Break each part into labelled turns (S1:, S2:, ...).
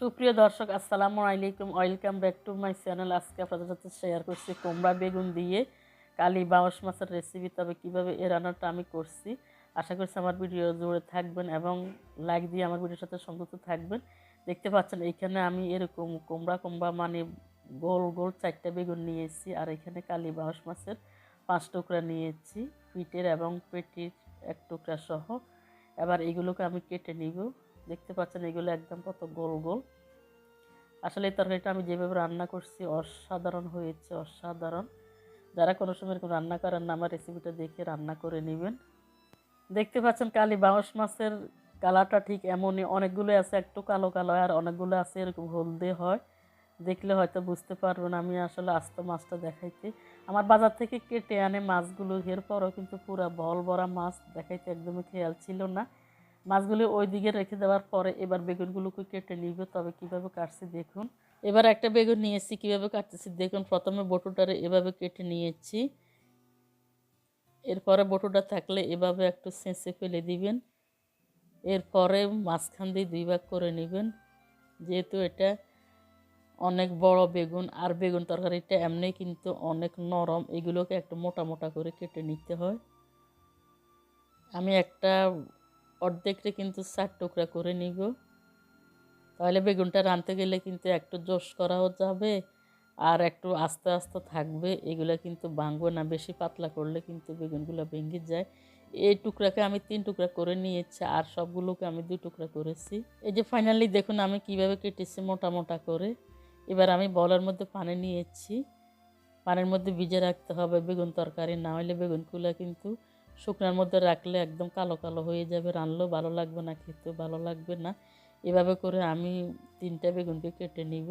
S1: সুপ্রিয় দর্শক, আসসালামু আলাইকুম। Welcome back to my channel আজকে আপনাদের সাথে শেয়ার করছি কুমড়া বেগুন দিয়ে কালি বাউশ মাছের রেসিপি তবে কীভাবে এ রান্নাটা আমি করছি। আশা করছি আমার ভিডিও জুড়ে থাকবেন এবং লাইক দিয়ে আমার ভিডিওর সাথে সংযুক্ত থাকবেন। দেখতে পাচ্ছেন, এখানে আমি এরকম কুমড়া কুমড়া মানে গোল গোল চারটা বেগুন নিয়েছি, আর এখানে কালি বাউশ মাছের পাঁচ টুকরা নিয়েছি, পিঠের এবং পেটির এক টুকরা সহ। এবার এগুলোকে আমি কেটে নিব। দেখতে পাচ্ছেন, এগুলো একদম কত গোল গোল। আসলে এই তরকারিটা আমি যেভাবে রান্না করছি, অসাধারণ হয়েছে, অসাধারণ। যারা কোনো সময় এরকম রান্না করেন না, আমার রেসিপিটা দেখে রান্না করে নেবেন। দেখতে পাচ্ছেন কালি বাঁশ মাছের কালারটা ঠিক এমনই, অনেকগুলো আছে, একটু কালো কালো, আর অনেকগুলো আছে এরকম হলদে হয়। দেখলে হয়তো বুঝতে পারবেন আমি আসলে আস্ত মাছটা দেখাইতে। আমার বাজার থেকে কেটে আনে মাছগুলো, এরপরও কিন্তু পুরো বল ভরা মাছ, দেখাইতে একদমই খেয়াল ছিল না। মাছগুলো ওই দিকে রেখে দেওয়ার পরে এবার বেগুনগুলোকে কেটে নিবে। তবে কীভাবে কাটছি দেখুন। এবার একটা বেগুন নিয়েছি, কীভাবে কাটতেছি দেখুন। প্রথমে বটুটারে এভাবে কেটে নিয়েছি। এরপরে বটুটা থাকলে এভাবে একটু সেঁচে ফেলে দিবেন। এরপরে মাঝখান দিয়ে দুই ভাগ করে নেবেন। যেহেতু এটা অনেক বড় বেগুন, আর বেগুন তরকারিটা এমনি কিন্তু অনেক নরম, এগুলোকে একটু মোটা মোটা করে কেটে নিতে হয়। আমি একটা অর্ধেকটা কিন্তু চার টুকরা করে নিব। তাহলে বেগুনটা রাঁধতে গেলে কিন্তু একটু জোশ করাও যাবে আর একটু আস্তে আস্তে থাকবে। এগুলো কিন্তু ভাঙবে না, বেশি পাতলা করলে কিন্তু বেগুনগুলো ভেঙে যায়। এই টুকরাকে আমি তিন টুকরা করে নিয়েছি আর সবগুলোকে আমি দুই টুকরা করেছি। এই যে ফাইনালি দেখুন আমি কীভাবে কেটেছি মোটা মোটা করে। এবার আমি বলের মধ্যে পানি নিয়েছি। পানির মধ্যে ভিজে রাখতে হবে বেগুন তরকারি, না হলে বেগুনগুলো কিন্তু শুকনার মধ্যে রাখলে একদম কালো কালো হয়ে যাবে, রানলেও ভালো লাগবে না, খেতেও ভালো লাগবে না। এভাবে করে আমি তিনটা বেগুনকে কেটে নিব।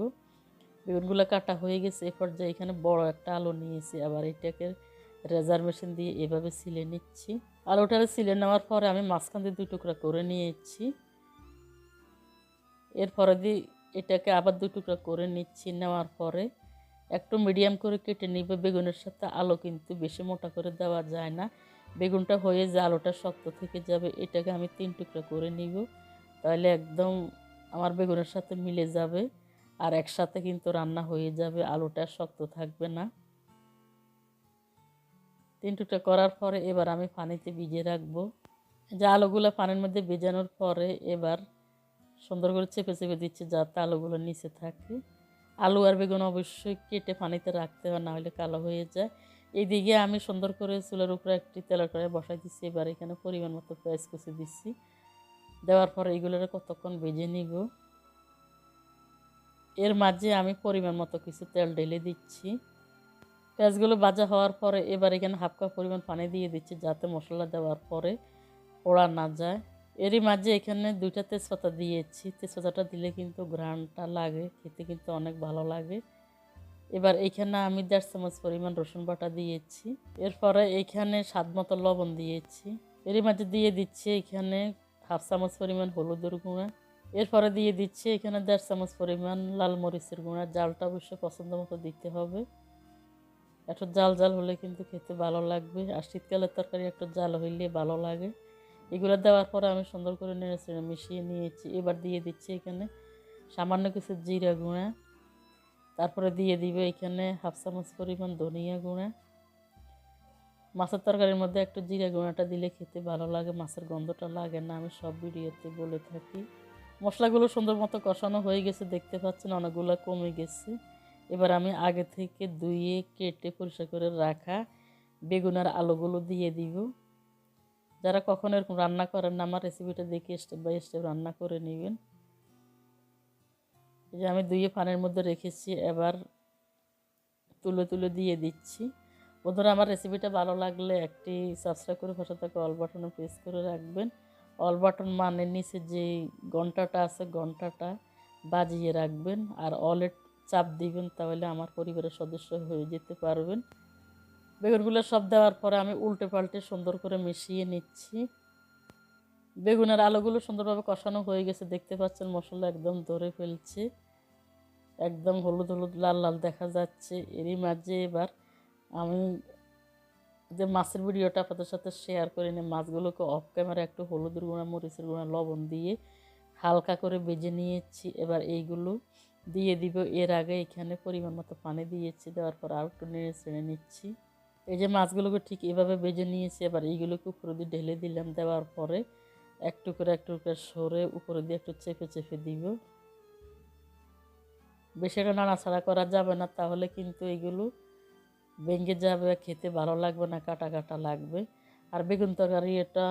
S1: বেগুনগুলো কাটা হয়ে গেছে, এ পর্যায়ে এখানে বড় একটা আলু নিয়েছি, আবার এটাকে রেজার মেশিন দিয়ে এভাবে সিলে নিচ্ছি। আলুটা সিলে নেওয়ার পরে আমি মাঝখান দিয়ে দুই টুকরা করে নিয়েছি। এরপরে দিয়ে এটাকে আবার দুই টুকরা করে নিচ্ছি, নেওয়ার পরে একটু মিডিয়াম করে কেটে নিবে। বেগুনের সাথে আলু কিন্তু বেশি মোটা করে দেওয়া যায় না। বেগুনটা হয়ে যে আলুটা শক্ত থেকে যাবে, এটাকে আমি তিন টুকরা করে নিব। তাহলে একদম আমার বেগুনের সাথে মিলে যাবে আর একসাথে কিন্তু রান্না হয়ে যাবে, আলুটা শক্ত থাকবে না। তিন টুকরা করার পরে এবার আমি পানিতে ভিজে রাখব। যে আলুগুলো পানির মধ্যে ভেজানোর পরে এবার সুন্দর করে চেপে চেপে দিচ্ছি যাতে আলুগুলো নিচে থাকে। আলু আর বেগুন অবশ্যই কেটে পানিতে রাখতে হয় না হলে কালো হয়ে যায়। এইদিকে আমি সুন্দর করে চুলের উপরে একটি তেলের করে বসাই দিচ্ছি এবার এখানে পরিমাণ মতো পেঁয়াজ কুচি দিচ্ছি দেওয়ার পরে এইগুলোর কতক্ষণ ভেজে নিব। এর মাঝে আমি পরিমাণ মতো কিছু তেল ঢেলে দিচ্ছি। পেঁয়াজগুলো ভাজা হওয়ার পরে এবার এখানে হাফ কাপ পরিমাণ পানি দিয়ে দিচ্ছি, যাতে মশলা দেওয়ার পরে পোড়া না যায়। এরই মাঝে এখানে দুইটা তেজপাতা দিয়েছি। তেজপাতাটা দিলে কিন্তু ঘ্রাণটা লাগে, খেতে কিন্তু অনেক ভালো লাগে। এবার এখানে আমি দেড় চামচ পরিমাণ রসুন বাটা দিয়েছি। এরপরে এখানে স্বাদ মতো লবণ দিয়েছি। এরই মাঝে দিয়ে দিচ্ছি এখানে হাফ চামচ পরিমাণ হলুদের গুঁড়া। এরপরে দিয়ে দিচ্ছি এখানে দেড় চামচ পরিমাণ লাল মরিচের গুঁড়া। জালটা অবশ্যই পছন্দ মতো দিতে হবে। একটু জাল জাল হলে কিন্তু খেতে ভালো লাগবে। আর শীতকালের তরকারি একটু জাল হইলে ভালো লাগে। এগুলো দেওয়ার পরে আমি সুন্দর করে নেড়ে মিশিয়ে নিয়েছি। এবার দিয়ে দিচ্ছি এখানে সামান্য কিছু জিরা গুঁড়া। তারপরে দিয়ে দিবে এখানে হাফ চামচ পরিমাণ ধনিয়া গুঁড়া। মাছের তরকারির মধ্যে একটু জিরা গুঁড়াটা দিলে খেতে ভালো লাগে, মাছের গন্ধটা লাগে না, আমি সব ভিডিওতে বলে থাকি। মশলাগুলো সুন্দর মতো কষানো হয়ে গেছে, দেখতে পাচ্ছেন অনেকগুলো কমে গেছে। এবার আমি আগে থেকে ধুয়ে কেটে পরিষ্কার করে রাখা বেগুনের আলুগুলো দিয়ে দিব। যারা কখনো এরকম রান্না করেন না, আমার রেসিপিটা দেখে স্টেপ বাই স্টেপ রান্না করে নেবেন। এই যে আমি দুইয়ে পানের মধ্যে রেখেছি, এবার তুলে তুলে দিয়ে দিচ্ছি। বন্ধুরা, আমার রেসিপিটা ভালো লাগলে একটি সাবস্ক্রাইব করে পাশে থাকা অল বাটনে প্রেস করে রাখবেন। অল বাটন মানে নিচে যে ঘন্টাটা আছে, ঘন্টাটা বাজিয়ে রাখবেন। আর অলের চাপ দিবেন, তাহলে আমার পরিবারের সদস্য হয়ে যেতে পারবেন। বেগুনগুলো সব দেওয়ার পরে আমি উল্টে পাল্টে সুন্দর করে মিশিয়ে নিচ্ছি। বেগুনের আলুগুলো সুন্দরভাবে কষানো হয়ে গেছে, দেখতে পাচ্ছেন মশলা একদম ধরে ফেলছে। একদম হলুদ হলুদ, লাল লাল দেখা যাচ্ছে। এরই মাঝে এবার আমি যে মাছের ভিডিওটা আপনাদের সাথে শেয়ার করে নিই, মাছগুলোকে অফ ক্যামেরা একটু হলুদের গুঁড়া, মরিচের গুঁড়া, লবণ দিয়ে হালকা করে বেজে নিয়েছি। এবার এইগুলো দিয়ে দিব। এর আগে এখানে পরিমাণ মতো পানি দিয়েছি, দেওয়ার পর আর একটু নেড়ে ছেড়ে নিচ্ছি। এই যে মাছগুলোকে ঠিক এভাবে বেজে নিয়েছি, এবার এইগুলোকে উপরে দিয়ে ঢেলে দিলাম। দেওয়ার পরে একটু করে একটু করে সরে উপরে দিয়ে একটু চেপে চেপে দিব। বেশি একটা নাড়াচাড়া করা যাবে না, তাহলে কিন্তু এগুলো ভেঙে যাবে, খেতে ভালো লাগবে না, কাটা কাটা লাগবে। আর বেগুন তরকারি এটা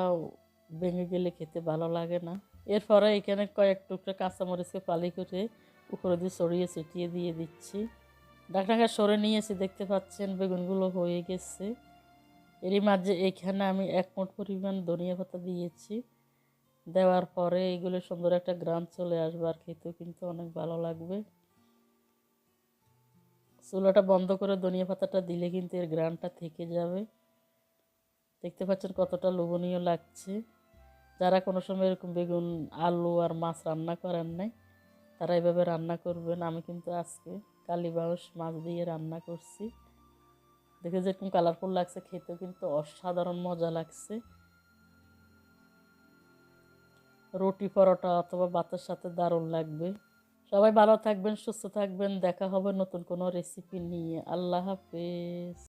S1: ভেঙে গেলে খেতে ভালো লাগে না। এরপরে এখানে কয়েক টুকরো কাঁচামরিচকে পালি করে উপরে দিয়ে ছড়িয়ে ছিটিয়ে দিয়ে দিচ্ছি। ডাকনাকা সরে নিয়েছি, দেখতে পাচ্ছেন বেগুনগুলো হয়ে গেছে। এরই মাঝে এখানে আমি এক মুঠ পরিমাণ ধনিয়া পাতা দিয়েছি। দেওয়ার পরে এগুলো সুন্দর একটা গ্রাম চলে আসবে আর খেতেও কিন্তু অনেক ভালো লাগবে। চুলাটা বন্ধ করে ধনিয়া পাতাটা দিলে কিন্তু এর গ্রানটা থেকে যাবে। দেখতে পাচ্ছেন কতটা লোভনীয় লাগছে। যারা কোনো সময় এরকম বেগুন, আলু আর মাছ রান্না করেন নাই, তারা এভাবে রান্না করবেন। আমি কিন্তু আজকে কালীবাউস মাছ দিয়ে রান্না করছি। দেখে যেরকম কালারফুল লাগছে, খেতেও কিন্তু অসাধারণ মজা লাগছে। রুটি পরোটা অথবা ভাতের সাথে দারুণ লাগবে। সবাই ভালো থাকবেন, সুস্থ থাকবেন। দেখা হবে নতুন কোনো রেসিপি নিয়ে। আল্লাহ হাফেজ।